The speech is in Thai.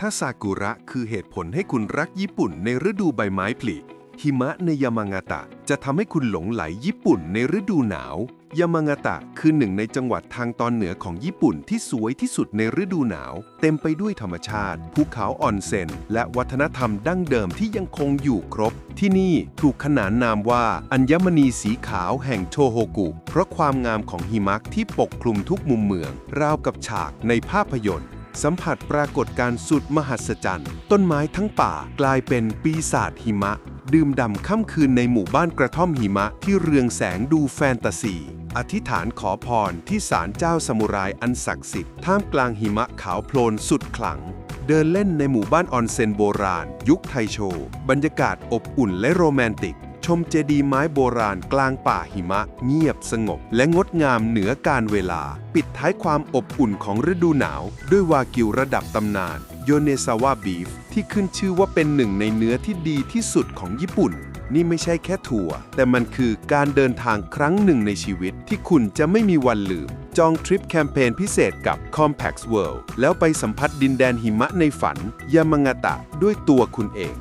ถ้าซากุระคือเหตุผลให้คุณรักญี่ปุ่นในฤดูใบไม้ผลิ หิมะในยามางาตะจะทำให้คุณหลงไหลญี่ปุ่นในฤดูหนาว ยามางาตะคือหนึ่งในจังหวัดทางตอนเหนือของญี่ปุ่นที่สวยที่สุดในฤดูหนาว เต็มไปด้วยธรรมชาติ ภูเขาออนเซ็น และวัฒนธรรมดั้งเดิมที่ยังคงอยู่ครบ ที่นี่ถูกขนานนามว่าอัญมณีสีขาวแห่งโชโฮกุ เพราะความงามของหิมะที่ปกคลุมทุกมุมเมือง ราวกับฉากในภาพยนตร์ สัมผัสปรากฏการณ์สุดมหัศจรรย์ ต้นไม้ทั้งป่ากลายเป็นปีศาจหิมะ ดื่มด่ำค่ำคืนในหมู่บ้านกระท่อมหิมะที่เรืองแสงดูแฟนตาซี อธิษฐานขอพรที่ศาลเจ้าสมุไรอันศักดิ์สิทธิ์ท่ามกลางหิมะขาวโพลนสุดขลังเดินเล่นในหมู่บ้านออนเซ็นโบราณ ยุคไทโช บรรยากาศอบอุ่นและโรแมนติก ชมเจดีย์ไม้โบราณกลางป่าหิมะ เงียบสงบ และงดงามเหนือการเวลา ปิดท้ายความอบอุ่นของฤดูหนาว ด้วยวากิวระดับตำนานโยเนซาวะบีฟที่ขึ้นชื่อว่าเป็นหนึ่งในเนื้อที่ดีที่สุดของญี่ปุ่น นี่ไม่ใช่แค่ถั่วแต่มันคือการเดินทางครั้งหนึ่งในชีวิตที่คุณจะไม่มีวันลืม จองทริปแคมเปญพิเศษกับ Compax World แล้วไปสัมผัสดินแดนหิมะในฝันยามางาตะด้วยตัวคุณเอง